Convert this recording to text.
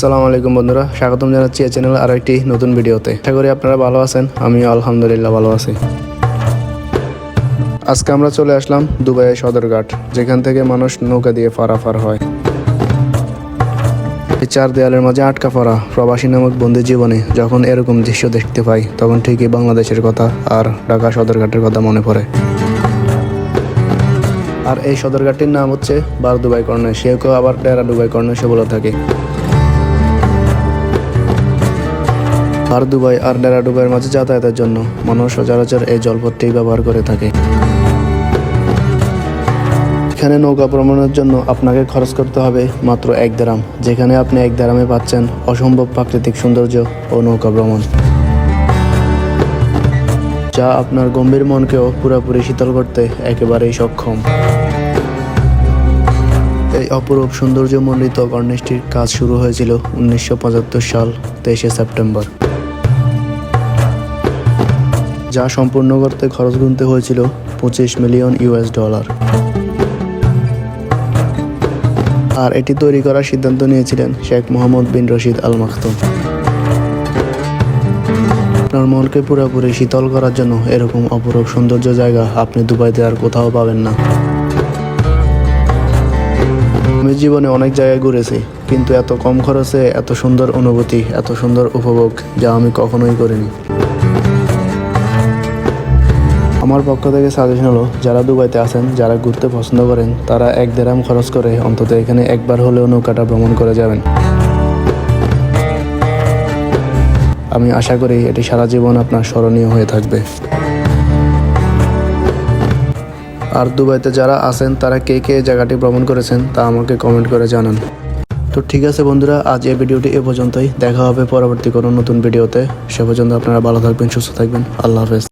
আসসালামু আলাইকুম বন্ধুরা, স্বাগতম জানাচ্ছি এই চ্যানেল আরও একটি নতুন ভিডিওতে। আশা করি আপনারা ভালো আছেন আমি আলহামদুলিল্লাহ ভালো আছি। আজকে আমরা চলে আসলাম দুবাইয়ের সদরঘাট, যেখান থেকে মানুষ নৌকা দিয়ে ফারাফার হয়। এই চার দেয়ালের মাঝে আটকা পড়া প্রবাসী নামক বন্দি জীবনে যখন এরকম দৃশ্য দেখতে পাই, তখন ঠিকই বাংলাদেশের কথা আর ঢাকা সদরঘাটের কথা মনে পড়ে। আর এই সদরঘাটটির নাম হচ্ছে বার দুবাই কর্নার সেও কেউ আবার ডেরা দুবাই কর্নার সে বলে থাকে। আর দুবাই আর ডেরা দুবাইয়ের মাঝে যাতায়াতের জন্য মানুষ সচরাচর এই জলপথটি ব্যবহার করে থাকে। এখানে নৌকা ভ্রমণের জন্য আপনাকে খরচ করতে হবে মাত্র এক দেরাম, যেখানে আপনি এক দেরামে পাচ্ছেন অসম্ভব প্রাকৃতিক সৌন্দর্য ও নৌকা ভ্রমণ। যা আপনার গম্ভীর মনকেও পুরোপুরি শীতল করতে একেবারেই সক্ষম। এই অপরূপ সৌন্দর্যমণ্ডিত কর্নিশটির কাজ শুরু হয়েছিল উনিশশো পঁচাত্তর সাল তেইশে সেপ্টেম্বর। যা সম্পূর্ণ করতে খরচ গুনতে হয়েছিল পঁচিশ মিলিয়ন ইউএস ডলার। আর এটি তৈরি করার সিদ্ধান্ত নিয়েছিলেন শেখ মোহাম্মদ বিন রশিদ আল মাকতুম আপনার মনকে পুরোপুরি শীতল করার জন্য এরকম অপরূপ সৌন্দর্য জায়গা আপনি দুবাইতে আর কোথাও পাবেন না। আমি জীবনে অনেক জায়গায় ঘুরেছি, কিন্তু এত কম খরচে এত সুন্দর অনুভূতি, এত সুন্দর উপভোগ যা আমি কখনোই করিনি। আমার পক্ষ থেকে সাজেশন হলো, যারা দুবাইতে আছেন, যারা ঘুরতে পছন্দ করেন, তারা এক দেড়াম খরচ করে অন্তত এখানে একবার হলেও নৌকাটা ভ্রমণ করে যাবেন। আমি আশা করি এটি সারা জীবন আপনার স্মরণীয় হয়ে থাকবে। আর দুবাইতে যারা আছেন, তারা কে কে জায়গাটি ভ্রমণ করেছেন, তা আমাকে কমেন্ট করে জানান। তো ঠিক আছে বন্ধুরা, আজ এই ভিডিওটি এ পর্যন্তই। দেখা হবে পরবর্তী কোনো নতুন ভিডিওতে। সে পর্যন্ত আপনারা ভালো থাকবেন, সুস্থ থাকবেন। আল্লাহ হাফেজ।